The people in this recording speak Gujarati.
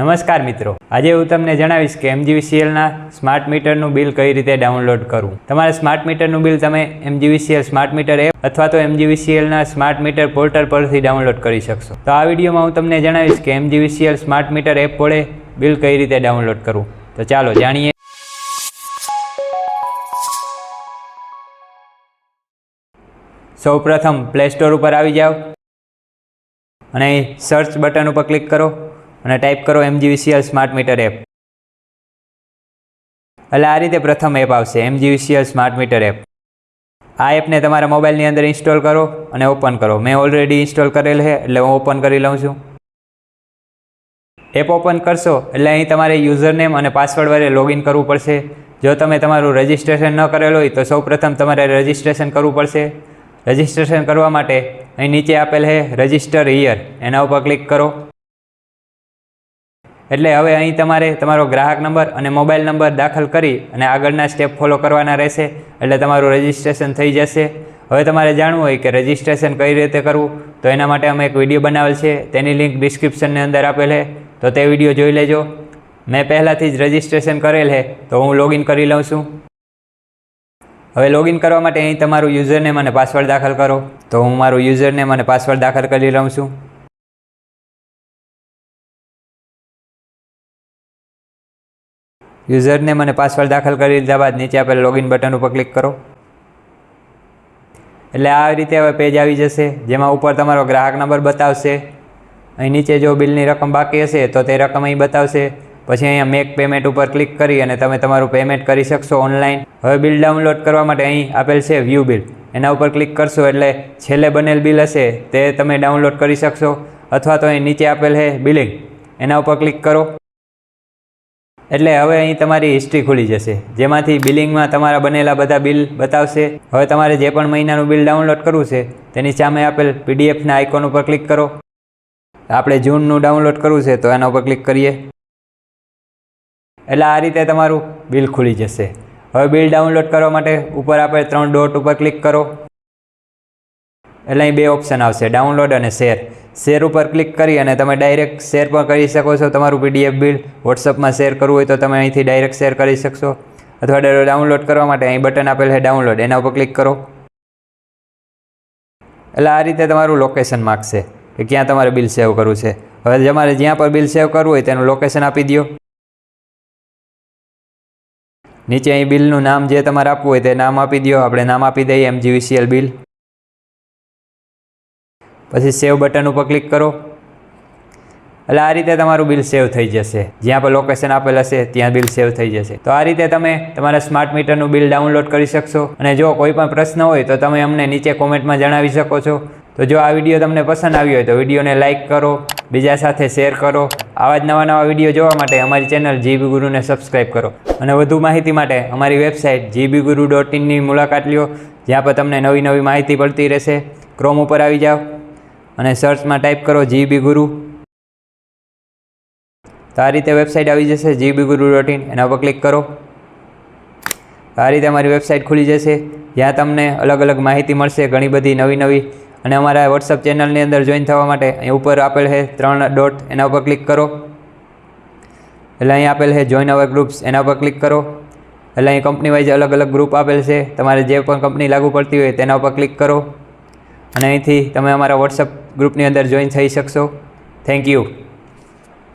નમસ્કાર મિત્રો. આજે હું તમને જણાવીશ કે એમજીવીસીએલના સ્માર્ટ મીટરનું બિલ કઈ રીતે ડાઉનલોડ કરવું. તમારે સ્માર્ટ મીટરનું બિલ તમે એમજીવીસીએલ સ્માર્ટ મીટર એપ અથવા તો એમજીવીસીએલના સ્માર્ટ મીટર પોર્ટલ પરથી ડાઉનલોડ કરી શકશો. તો આ વિડીયોમાં હું તમને જણાવીશ કે એમજીવીસીએલ સ્માર્ટ મીટર એપ વડે બિલ કઈ રીતે ડાઉનલોડ કરવું. તો ચાલો જાણીએ. સૌ પ્રથમ પ્લે સ્ટોર ઉપર આવી જાઓ. અને સર્ચ બટન ઉપર ક્લિક કરો. અને ટાઈપ કરો એમજીવીસીએલ સ્માર્ટ મીટર એપ એટલે આ રીતે પ્રથમ એપ આવશે એમજીવીસીએલ સ્માર્ટ મીટર એપ આ એપને તમારા મોબાઈલની અંદર ઇન્સ્ટોલ કરો અને ઓપન કરો. મેં ઓલરેડી ઇન્સ્ટોલ કરેલ છે, એટલે હું ઓપન કરી લઉં છું. એપ ઓપન કરશો, એટલે અહીં તમારે યુઝર નેમ અને પાસવર્ડ વડે લોગિન કરવું પડશે. જો તમે તમારું રજિસ્ટ્રેશન ન કરેલ હોય, તો સૌપ્રથમ તમારે રજિસ્ટ્રેશન કરવું પડશે. રજિસ્ટ્રેશન કરવા માટે અહીં નીચે આપેલ છે રજિસ્ટર હિયર એના ઉપર ક્લિક કરો. એટલે હવે અહીં તમારે તમારો ગ્રાહક નંબર અને મોબાઈલ નંબર દાખલ કરી અને આગળના સ્ટેપ ફોલો કરવાના રહેશે, એટલે તમારું રજિસ્ટ્રેશન થઈ જશે. હવે તમારે જાણવું હોય કે રજિસ્ટ્રેશન કઈ રીતે કરવું, તો એના માટે અમે એક વીડિયો બનાવેલ છે, તેની લિંક ડિસ્ક્રિપ્શનની અંદર આપેલ તો તે વીડિયો જોઈ લેજો. મેં પહેલાંથી જ રજિસ્ટ્રેશન કરેલ છે તો હું લોગિન કરી લઉં છું. હવે લોગિન કરવા માટે અહીં તમારું યુઝરનેમ અને પાસવર્ડ દાખલ કરો, તો હું મારું યુઝરનેમ અને પાસવર્ડ દાખલ કરી લઉં છું. યુઝરનેમ અને પાસવર્ડ દાખલ કરી લીધા બાદ નીચે આપેલ લોગિન બટન ઉપર ક્લિક કરો. એટલે આ રીતે હવે પેજ આવી જશે, જેમાં ઉપર તમારો ગ્રાહક નંબર બતાવશે. અહીં નીચે જો બિલની રકમ બાકી હશે, તો તે રકમ અહીં બતાવશે. પછી અહીંયા મેક પેમેન્ટ ઉપર ક્લિક કરી અને તમે તમારું પેમેન્ટ કરી શકશો ઓનલાઈન. હવે બિલ ડાઉનલોડ કરવા માટે અહીં આપેલ છે વ્યૂ બિલ. એના ઉપર ક્લિક કરશો એટલે છેલ્લે બનેલ બિલ હશે, તે તમે ડાઉનલોડ કરી શકશો. અથવા તો અહીં નીચે આપેલ છે બિલિંગ. એના ઉપર ક્લિક કરો. એટલે હવે અહીં તમારી હિસ્ટ્રી ખુલી જશે. જેમાંથી બિલિંગમાં તમારા બનેલા બધા બિલ બતાવશે. હવે તમારે જે પણ મહિનાનું બિલ ડાઉનલોડ કરવું છે, તેની સામે આપેલ પીડીએફના આઇકોન ઉપર ક્લિક કરો. આપણે જૂનનું ડાઉનલોડ કરવું છે, તો એના ઉપર ક્લિક કરીએ. એટલે આ રીતે તમારું બિલ ખુલી જશે. હવે બિલ ડાઉનલોડ કરવા માટે ઉપર આપણે ત્રણ ડોટ ઉપર ક્લિક કરો. એટલે અહીં બે ઓપ્શન આવશે ડાઉનલોડ અને શેર શેર ઉપર ક્લિક કરી અને તમે ડાયરેક્ટ શેર પણ કરી શકો છો. તમારું પીડીએફ બિલ વોટ્સઅપમાં શેર કરવું હોય તો તમે અહીંથી ડાયરેક્ટ શેર કરી શકશો. અથવા ડાઉનલોડ કરવા માટે અહીં બટન આપેલ છે ડાઉનલોડ. એના ઉપર ક્લિક કરો. એટલે આ રીતે તમારું લોકેશન માગશે કે ક્યાં તમારે બિલ સેવ કરવું છે. હવે તમારે જ્યાં પર બિલ સેવ કરવું હોય તેનું લોકેશન આપી દો નીચે અહીં બિલનું નામ જે તમારે આપવું હોય તે નામ આપી દો આપણે નામ આપી દઈએ એમજીવીસીએલ બિલ. પછી સેવ બટન ઉપર ક્લિક કરો. એટલે આ રીતે તમારું બિલ સેવ થઈ જશે. જ્યાં પણ લોકેશન આપેલ હશે, ત્યાં બિલ સેવ થઈ જશે. તો આ રીતે તમે તમારા સ્માર્ટ મીટરનું બિલ ડાઉનલોડ કરી શકશો. અને જો કોઈ પણ પ્રશ્ન હોય, તો તમે અમને નીચે કોમેન્ટમાં જણાવી શકો છો. તો જો આ વીડિયો તમને પસંદ આવ્યો હોય, તો વિડીયોને લાઇક કરો, બીજા સાથે શેર કરો. આવા જ નવા નવા વીડિયો જોવા માટે અમારી ચેનલ જીબી ગુરુને સબસ્ક્રાઈબ કરો. અને વધુ માહિતી માટે અમારી વેબસાઇટ જીબી ગુરુ ડોટ ઇનની મુલાકાત લ્યો, જ્યાં પર તમને નવી નવી માહિતી પડતી રહેશે. ક્રોમ ઉપર આવી જાઓ. અને સર્ચમાં ટાઈપ કરો જીબી ગુરુ તો આ રીતે વેબસાઇટ આવી જશે જીબી ગુરુ ડોટ ઇન એના પર ક્લિક કરો. આ રીતે અમારી વેબસાઇટ ખુલી જશે. જ્યાં તમને અલગ અલગ માહિતી મળશે, ઘણી બધી નવી નવી. અને અમારા વોટ્સઅપ ચેનલની અંદર જોઈન થવા માટે અહીં ઉપર આપેલ છે ત્રણ ડોટ એના ઉપર ક્લિક કરો. એટલે અહીં આપેલ છે જોઈન અવર ગ્રુપ્સ એના ઉપર ક્લિક કરો. એટલે અહીં કંપની વાઇઝ અલગ અલગ ગ્રુપ આપેલ છે. તમારે જે પણ કંપની લાગુ પડતી હોય તેના ઉપર ક્લિક કરો. અને અહીંથી તમે અમારા વોટ્સઅપ ગ્રુપની અંદર જોઈન થઈ શકશો. Thank you